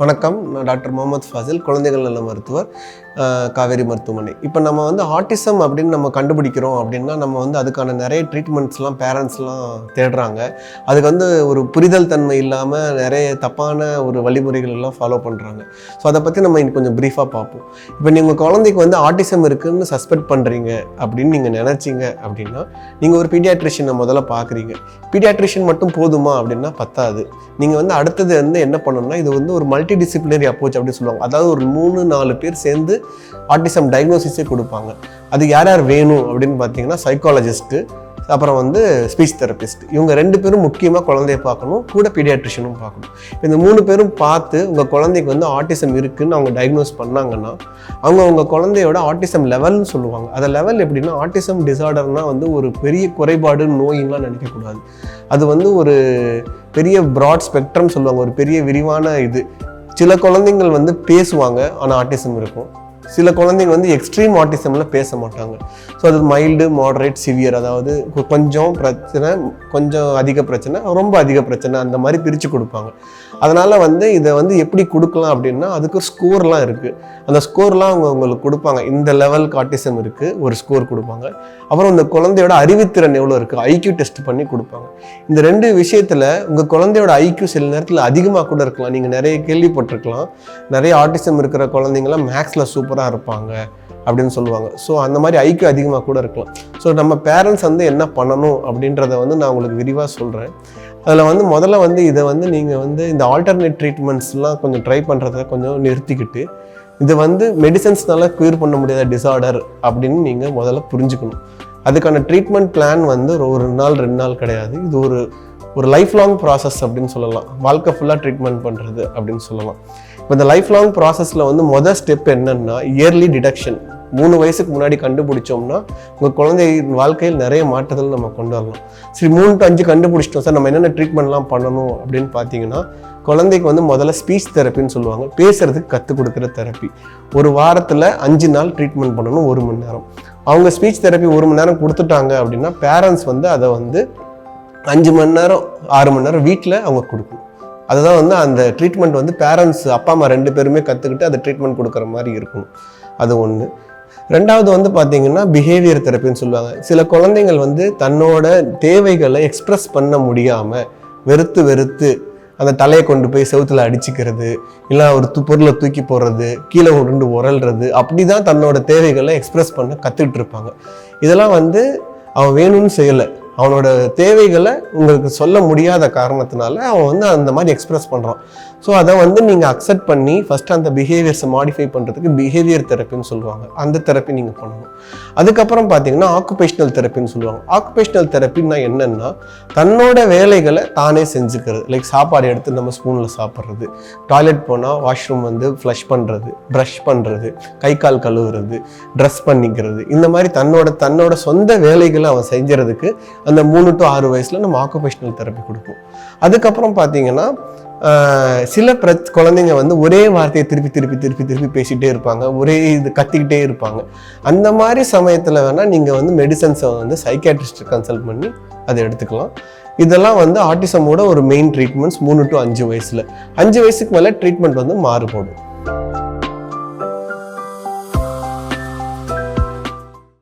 வணக்கம். நான் டாக்டர் முகமது ஃபாசில் குழந்தைகள் நல மருத்துவர் காவேரி மருத்துவமனை. இப்போ நம்ம வந்து ஆட்டிசம் அப்படின்னு நம்ம கண்டுபிடிக்கிறோம் அப்படின்னா நம்ம வந்து அதுக்கான நிறைய ட்ரீட்மெண்ட்ஸ்லாம் பேரண்ட்ஸ்லாம் தேடுறாங்க. அதுக்கு வந்து ஒரு புரிதல் தன்மை இல்லாமல் நிறைய தப்பான ஒரு வழிமுறைகள் எல்லாம் ஃபாலோ பண்ணுறாங்க ஸோ அதை பற்றி நம்ம இன்னும் கொஞ்சம் ப்ரீஃபாக பார்ப்போம். இப்போ நீங்கள் குழந்தைக்கு வந்து ஆட்டிசம் இருக்குன்னு சஸ்பெக்ட் பண்ணுறீங்க அப்படின்னு நீங்கள் நினச்சிங்க அப்படின்னா நீங்கள் ஒரு பீடியாட்ரிஷியனை முதல்ல பார்க்குறீங்க பீடியாட்ரிஷியன் மட்டும் போதுமா அப்படின்னா பத்தாது. நீங்கள் வந்து அடுத்தது வந்து என்ன பண்ணணும்னா இது வந்து ஒரு மல்டி டிசிப்ளினரி அப்ரோச் அப்படின்னு சொல்லுவாங்க. அதாவது ஒரு மூணு நாலு பேர் சேர்ந்து ஆர்டிசம் டயக்னோசிஸே கொடுப்பாங்க. அது யார் யார் வேணும் அப்படின்னு பார்த்தீங்கன்னா சைக்காலஜிஸ்ட்டு அப்புறம் வந்து ஸ்பீச் தெரபிஸ்ட் இவங்க ரெண்டு பேரும் முக்கியமாக குழந்தைய பார்க்கணும் கூட பீடியாட்ரிஷனும் பார்க்கணும். இந்த மூணு பேரும் பார்த்து உங்கள் குழந்தைக்கு வந்து ஆட்டிசம் இருக்குதுன்னு அவங்க டயக்னோஸ் பண்ணாங்கன்னா அவங்க அவங்க குழந்தையோட ஆட்டிசம் லெவல்னு சொல்லுவாங்க. அந்த லெவல் எப்படின்னா ஆட்டிசம் டிசார்டர்னால் வந்து ஒரு பெரிய குறைபாடு நோயின்லாம் நினைக்கக்கூடாது. அது வந்து ஒரு பெரிய ப்ராட் ஸ்பெக்ட்ரம் சொல்லுவாங்க. ஒரு பெரிய விரிவான இது. சில குழந்தைங்கள் வந்து பேசுவாங்க ஆனால் ஆட்டிசம் இருக்கும். சில குழந்தைங்க வந்து எக்ஸ்ட்ரீம் ஆட்டிசமில் பேச மாட்டாங்க. ஸோ அது மைல்டு மாடரேட் சிவியர் அதாவது கொஞ்சம் பிரச்சனை கொஞ்சம் அதிக பிரச்சனை ரொம்ப அதிக பிரச்சனை அந்த மாதிரி பிரித்து கொடுப்பாங்க. அதனால் வந்து இதை வந்து எப்படி கொடுக்கலாம் அப்படின்னா அதுக்கு ஸ்கோர்லாம் இருக்குது அந்த ஸ்கோர்லாம் அவங்க உங்களுக்கு கொடுப்பாங்க. இந்த லெவலுக்கு ஆட்டிசம் இருக்குது ஒரு ஸ்கோர் கொடுப்பாங்க. அப்புறம் இந்த குழந்தையோட அறிவுத்திறன் எவ்வளோ இருக்குது ஐக்யூ டெஸ்ட் பண்ணி கொடுப்பாங்க. இந்த ரெண்டு விஷயத்தில் உங்கள் குழந்தையோட ஐக்யூ சில நேரத்தில் அதிகமாக கூட இருக்கலாம். நீங்கள் நிறைய கேள்விப்பட்டிருக்கலாம். நிறைய ஆட்டிசம் இருக்கிற குழந்தைங்களாம் மேக்ஸில் சூப்பராக இருப்பாங்க அப்படின்னு சொல்லுவாங்க. ஸோ அந்த மாதிரி ஐக்கியம் அதிகமாக கூட இருக்கலாம். ஸோ நம்ம பேரண்ட்ஸ் வந்து என்ன பண்ணணும் அப்படின்றத வந்து நான் உங்களுக்கு விரிவாக சொல்கிறேன் அதில் வந்து முதல்ல வந்து இதை வந்து நீங்கள் வந்து இந்த ஆல்டர்னேட் ட்ரீட்மெண்ட்ஸ்லாம் கொஞ்சம் ட்ரை பண்ணுறத கொஞ்சம் நிறுத்திக்கிட்டு இது வந்து மெடிசன்ஸ்னால க்யூர் பண்ண முடியாத டிசார்டர் அப்படின்னு நீங்கள் முதல்ல புரிஞ்சுக்கணும். அதுக்கான ட்ரீட்மெண்ட் பிளான் வந்து ஒரு- ஒரு நாள் ரெண்டு நாள் கிடையாது. இது ஒரு ஒரு லைஃப் லாங் ப்ராசஸ் அப்படின்னு சொல்லலாம். வாழ்க்கை ஃபுல்லாக ட்ரீட்மெண்ட் பண்ணுறது அப்படின்னு சொல்லலாம். இப்போ இந்த லைஃப் லாங் ப்ராசஸில் வந்து மொதல் ஸ்டெப் என்னன்னா இயர்லி டிடக்ஷன் மூணு வயசுக்கு முன்னாடி கண்டுபிடிச்சோம்னா உங்கள் குழந்தை வாழ்க்கையில் நிறைய மாற்றத்தில் நம்ம கொண்டு வரலாம். சரி மூணு டு அஞ்சு கண்டுபிடிச்சிட்டோம் சார் நம்ம என்னென்ன ட்ரீட்மெண்ட்லாம் பண்ணணும் அப்படின்னு பார்த்தீங்கன்னா குழந்தைக்கு வந்து முதல்ல ஸ்பீச் தெரப்பின்னு சொல்லுவாங்க. பேசுறதுக்கு கற்றுக் கொடுக்குற தெரப்பி ஒரு வாரத்தில் அஞ்சு நாள் ட்ரீட்மெண்ட் பண்ணணும் ஒரு மணி நேரம். அவங்க ஸ்பீச் தெரப்பி ஒரு மணி நேரம் கொடுத்துட்டாங்க அப்படின்னா பேரண்ட்ஸ் வந்து அதை வந்து அஞ்சு மணி நேரம் ஆறு மணி நேரம் வீட்டில் அவங்க கொடுக்கணும். அதுதான் வந்து அந்த ட்ரீட்மெண்ட் வந்து பேரண்ட்ஸ் அப்பா அம்மா ரெண்டு பேருமே கற்றுக்கிட்டு அந்த ட்ரீட்மெண்ட் கொடுக்குற மாதிரி இருக்கும் அது ஒன்று ரெண்டாவது வந்து பார்த்தீங்கன்னா பிஹேவியர் தெரப்பின்னு சொல்லுவாங்க. சில குழந்தைங்கள் வந்து தன்னோட தேவைகளை எக்ஸ்ப்ரெஸ் பண்ண முடியாமல் வெறுத்து வெறுத்து அந்த தலையை கொண்டு போய் செவுத்துல அடிச்சுக்கிறது இல்லை ஒரு து பொருளை தூக்கி போடுறது கீழே உருண்டு உரல்றது அப்படி தான் தன்னோட தேவைகளை எக்ஸ்ப்ரெஸ் பண்ண கற்றுக்கிட்டு இருப்பாங்க. இதெல்லாம் வந்து அவன் வேணும்னு செய்யலை. அவனோட தேவைகளை உங்களுக்கு சொல்ல முடியாத காரணத்தினால அவன் வந்து அந்த மாதிரி எக்ஸ்பிரஸ் பண்ணுறான் ஸோ அதை வந்து நீங்கள் அக்செப்ட் பண்ணி ஃபஸ்ட்டு அந்த பிஹேவியர்ஸை மாடிஃபை பண்ணுறதுக்கு பிஹேவியர் தெரப்பின்னு சொல்லுவாங்க. அந்த தெரப்பி நீங்கள் பண்ணணும். அதுக்கப்புறம் பார்த்தீங்கன்னா ஆக்குபேஷனல் தெரப்பின்னு சொல்லுவாங்க. ஆக்குபேஷனல் தெரப்பின்னா என்னென்னா தன்னோட வேலைகளை தானே செஞ்சுக்கிறது. லைக் சாப்பாடு எடுத்து நம்ம ஸ்பூனில் சாப்பிட்றது. டாய்லெட் போனால் வாஷ்ரூம் வந்து ஃப்ளஷ் பண்ணுறது ப்ரஷ் பண்ணுறது கை கால் கழுவுறது ட்ரெஸ் பண்ணிக்கிறது. இந்த மாதிரி தன்னோட தன்னோட சொந்த வேலைகளை அவன் செஞ்சுறதுக்கு அந்த மூணு டு ஆறு வயசில் நம்ம ஆக்குபேஷனல் தெரப்பி கொடுப்போம். அதுக்கப்புறம் பார்த்தீங்கன்னா சில பிர குழந்தைங்க வந்து ஒரே வார்த்தையை திருப்பி திருப்பி திருப்பி திருப்பி பேசிகிட்டே இருப்பாங்க. ஒரே இது கத்திக்கிட்டே இருப்பாங்க. அந்த மாதிரி சமயத்தில் வேணால் நீங்கள் வந்து மெடிசன்ஸை வந்து சைக்காட்ரிஸ்ட் கன்சல்ட் பண்ணி அதை எடுத்துக்கலாம். இதெல்லாம் வந்து ஆட்டிசமோட ஒரு மெயின் ட்ரீட்மெண்ட்ஸ் மூணு டு அஞ்சு வயசில். அஞ்சு வயசுக்கு மேலே ட்ரீட்மெண்ட் வந்து மாறுபடும்.